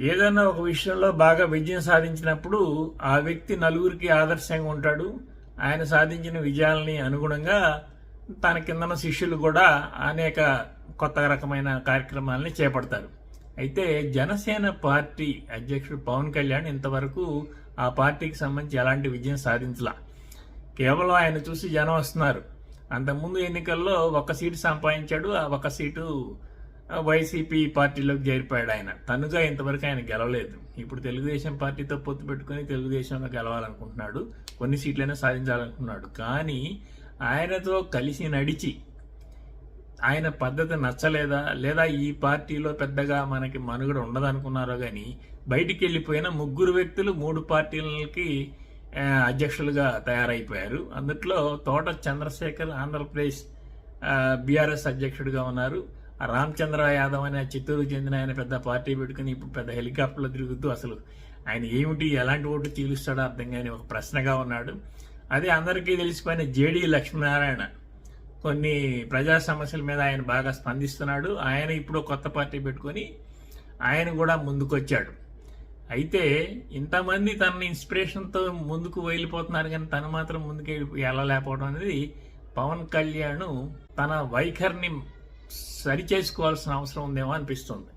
ఏదైనా ఒక విషయంలో బాగా విజయం సాధించినప్పుడు ఆ వ్యక్తి నలుగురికి ఆదర్శంగా ఉంటాడు. ఆయన సాధించిన విజయాలని అనుగుణంగా తన కిందన శిష్యులు కూడా అనేక కొత్త రకమైన కార్యక్రమాలని చేపడతారు. అయితే జనసేన పార్టీ అధ్యక్షుడు పవన్ కళ్యాణ్ ఇంతవరకు ఆ పార్టీకి సంబంధించి ఎలాంటి విజయం సాధించలా. కేవలం ఆయన చూసి జనం వస్తున్నారు. అంతకుముందు ఎన్నికల్లో ఒక సీటు సంపాదించాడు. ఆ ఒక సీటు వైసీపీ పార్టీలోకి చేరిపోయాడు ఆయన. తనుగా ఇంతవరకు ఆయన గెలవలేదు. ఇప్పుడు తెలుగుదేశం పార్టీతో పొత్తు పెట్టుకుని తెలుగుదేశంలో గెలవాలనుకుంటున్నాడు. కొన్ని సీట్లైనా సాధించాలనుకున్నాడు కానీ ఆయనతో కలిసి నడిచి ఆయన పద్ధతి నచ్చలేదా? లేదా ఈ పార్టీలో పెద్దగా మనకి మనుగడ ఉండదనుకున్నారో కానీ బయటికి వెళ్ళిపోయిన ముగ్గురు వ్యక్తులు మూడు పార్టీలకి అధ్యక్షులుగా తయారైపోయారు. అందుట్లో తోట చంద్రశేఖర్ ఆంధ్రప్రదేశ్ బీఆర్ఎస్ అధ్యక్షుడిగా ఉన్నారు. రామచంద్ర యాదవ్ అనే చిత్తూరు చెందిన ఆయన పెద్ద పార్టీ పెట్టుకుని ఇప్పుడు పెద్ద హెలికాప్టర్లో తిరుగుతూ అసలు ఆయన ఏమిటి ఎలాంటి ఓటు చీలుస్తాడో అర్థం కాని ఒక ప్రశ్నగా ఉన్నాడు. అదే అందరికీ తెలిసిపోయిన జేడీ లక్ష్మీనారాయణ. కొన్ని ప్రజా సమస్యల మీద ఆయన బాగా స్పందిస్తున్నాడు. ఆయన ఇప్పుడు కొత్త పార్టీ పెట్టుకొని ఆయన కూడా ముందుకొచ్చాడు. అయితే ఇంతమంది తన ఇన్స్పిరేషన్తో ముందుకు వెళ్ళిపోతున్నారు కానీ తను మాత్రం ముందుకు వెళ్ళలేకపోవడం అనేది పవన్ కళ్యాణ్ తన వైఖరిని సరి చేసుకోవాల్సిన అవసరం ఉందేమో అనిపిస్తుంది.